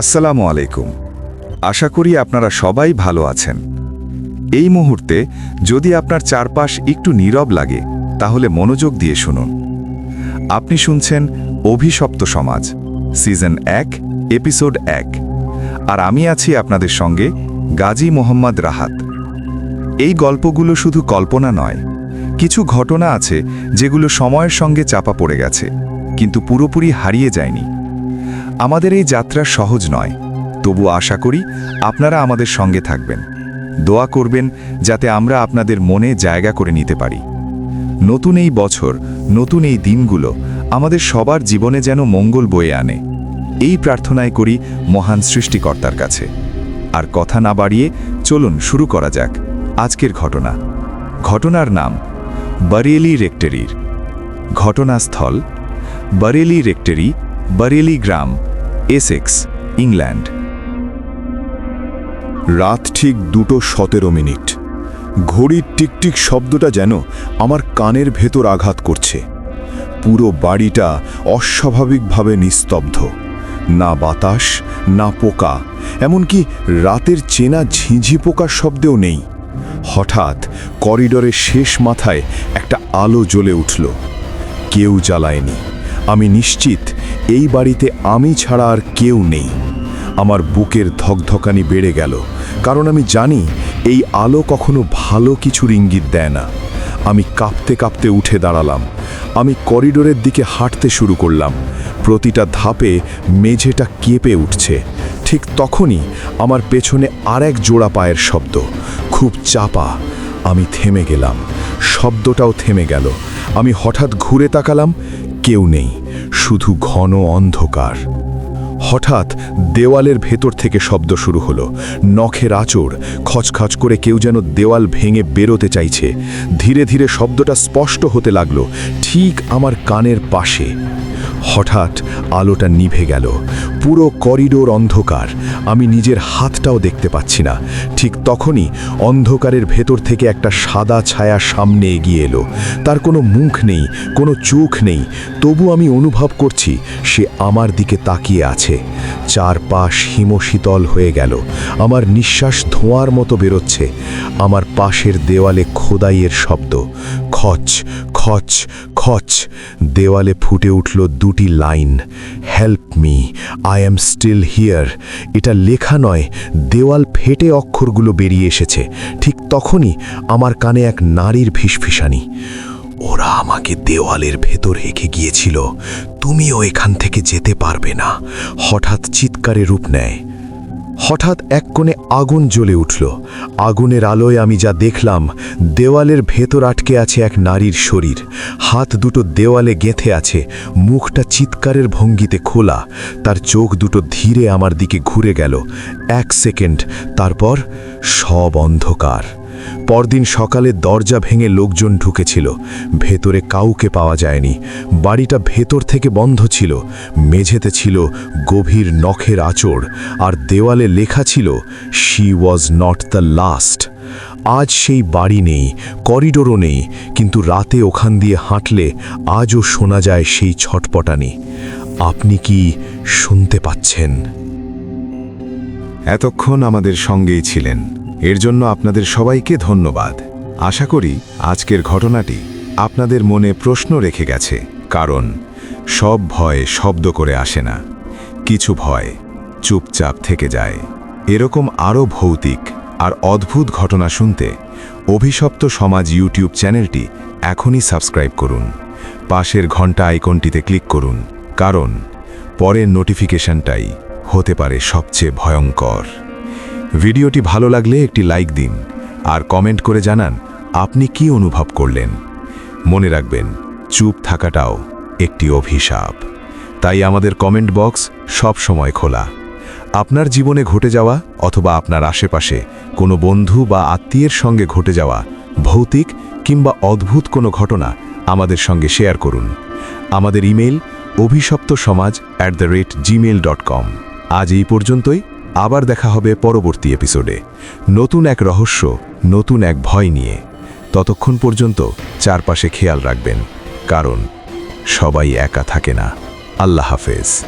আসসালামু আলাইকুম। আশা করি আপনারা সবাই ভালো আছেন। এই মুহূর্তে যদি আপনার চারপাশ একটু নীরব লাগে, তাহলে মনোযোগ দিয়ে শুনুন। আপনি শুনছেন অভিশপ্ত সমাজ, সিজন এক, এপিসোড এক। আর আমি আছি আপনাদের সঙ্গে গাজী মোহাম্মদ রাহাত। এই গল্পগুলো শুধু কল্পনা নয়, কিছু ঘটনা আছে যেগুলো সময়ের সঙ্গে চাপা পড়ে গেছে, কিন্তু পুরোপুরি হারিয়ে যায়নি। আমাদের এই যাত্রা সহজ নয়। তবু আশা করি আপনারা আমাদের সঙ্গে থাকবেন। দোয়া করবেন যাতে আমরা আপনাদের মনে জায়গা করে নিতে পারি। নতুন এই বছর, নতুন এই দিনগুলো আমাদের সবার জীবনে যেন মঙ্গল বয়ে আনে। এই প্রার্থনায় করি মহান সৃষ্টিকর্তার কাছে। আর কথা না বাড়িয়ে চলুন শুরু করা যাক আজকের ঘটনা। ঘটনার নাম, বরেলি রেক্টরির। ঘটনাস্থল, বরেলি রেক্টরি বরেলি গ্রাম এসেক্স ইংল্যান্ড রাত ঠিক দুটো সতেরো মিনিট। ঘড়ির টিকটিক শব্দটা যেন আমার কানের ভেতর আঘাত করছে। পুরো বাড়িটা অস্বাভাবিকভাবে নিস্তব্ধ। না বাতাস, না পোকা, এমনকি রাতের চেনা ঝিঁঝি পোকার শব্দেও নেই। হঠাৎ করিডরের শেষ মাথায় একটা আলো জ্বলে উঠল। কেউ জ্বালায়নি। আমি নিশ্চিত এই বাড়িতে আমি ছাড়া আর কেউ নেই। আমার বুকের ধকধকানি বেড়ে গেল, কারণ আমি জানি এই আলো কখনো ভালো কিছুর ইঙ্গিত দেয় না। আমি কাঁপতে কাঁপতে উঠে দাঁড়ালাম। আমি করিডোরের দিকে হাঁটতে শুরু করলাম। প্রতিটা ধাপে মেঝেটা কেঁপে উঠছে। ঠিক তখনই আমার পেছনে আরেক জোড়া পায়ের শব্দ। খুব চাপা, আমি থেমে গেলাম। শব্দটাও থেমে গেল। আমি হঠাৎ ঘুরে তাকালাম, কেউ নেই। শুধু ঘন অন্ধকার। হঠাৎ দেওয়ালের ভেতর থেকে শব্দ শুরু হলো। নখের আচড়, খচখচ করে কেউ যেন দেওয়াল ভেঙে বেরোতে চাইছে। ধীরে ধীরে শব্দটা স্পষ্ট হতে লাগল, ঠিক আমার কানের পাশে। হঠাৎ আলোটা নিভে গেল। পুরো করিডোর অন্ধকার। আমি নিজের হাতটাও দেখতে পাচ্ছি না। ঠিক তখনই অন্ধকারের ভেতর থেকে একটা সাদা ছায়া সামনে এগিয়ে এলো। তার কোনো মুখ নেই, কোনো চোখ নেই। তবু আমি অনুভব করছি সে আমার দিকে তাকিয়ে আছে। চারপাশ হিমশীতল হয়ে গেল। আমার নিঃশ্বাস ধোঁয়ার মতো বেরোচ্ছে। আমার পাশের দেওয়ালে খোদাইয়ের শব্দ। খচ খচ খচ। দেওয়ালে ফুটে উঠল দুটি line. Help me I am still here এটা লেখা নয়, দেওয়াল ফেটে অক্ষরগুলো বেরিয়ে এসেছে। ঠিক তখনই আমার কানে এক নারীর ফিসফিসানি। ওরা আমাকে দেওয়ালের ভেতর হেঁকে গিয়েছিল। তুমিও এখান থেকে যেতে পারবে না। হঠাৎ চিৎকারে রূপ নেয়। হঠাৎ এক কোণে আগুন জ্বলে উঠল। আগুনের আলোয় আমি যা দেখলাম, দেওয়ালের ভেতর আটকে আছে এক নারীর শরীর। হাত দুটো দেওয়ালে গেঁথে আছে, মুখটা চিৎকারের ভঙ্গিতে খোলা। তার চোখ দুটো ধীরে আমার দিকে ঘুরে গেল। এক সেকেন্ড, তারপর সব অন্ধকার। পরদিন সকালে দরজা ভেঙে লোকজন ঢুকেছিল। ভেতরে কাউকে পাওয়া যায়নি। বাড়িটা ভেতর থেকে বন্ধ ছিল। মেঝেতে ছিল গভীর নখের আঁচড়। আর দেওয়ালে লেখা ছিল she was not the last আজ সেই বাড়ি নেই, করিডোরও নেই। কিন্তু রাতে ওখান দিয়ে হাঁটলে আজও শোনা যায় সেই ছটপটানি। আপনি কি শুনতে পাচ্ছেন? এতক্ষণ আমাদের সঙ্গেই ছিলেন। এর জন্য আপনাদের সবাইকে ধন্যবাদ। আশা করি আজকের ঘটনাটি আপনাদের মনে প্রশ্ন রেখে গেছে, কারণ সব ভয় শব্দ করে আসে না। কিছু ভয় চুপচাপ থেকে যায়। এরকম আরও ভৌতিক আর অদ্ভুত ঘটনা শুনতে অভিশপ্ত সমাজ ইউটিউব চ্যানেলটি এখনই সাবস্ক্রাইব করুন। পাশের ঘণ্টা আইকনটিতে ক্লিক করুন, কারণ পরের নোটিফিকেশনটাই হতে পারে সবচেয়ে ভয়ঙ্কর। ভিডিওটি ভালো লাগলে একটি লাইক দিন আর কমেন্ট করে জানান আপনি কি অনুভব করলেন। মনে রাখবেন, চুপ থাকাটাও একটি অভিশাপ। তাই আমাদের কমেন্ট বক্স সব সময় খোলা। আপনার জীবনে ঘটে যাওয়া অথবা আপনার আশেপাশে কোনো বন্ধু বা আত্মীয়ের সঙ্গে ঘটে যাওয়া ভৌতিক কিংবা অদ্ভুত কোনো ঘটনা আমাদের সঙ্গে শেয়ার করুন। আমাদের ইমেল অভিশপ্ত সমাজ at the rate Gmail dot com আজ এই পর্যন্তই। আবার দেখা হবে পরবর্তী এপিসোডে। নতুন এক রহস্য, নতুন এক ভয় নিয়ে। ততক্ষণ পর্যন্ত চারপাশে খেয়াল রাখবেন, কারণ সবাই একা থাকে না। আল্লাহ হাফেজ।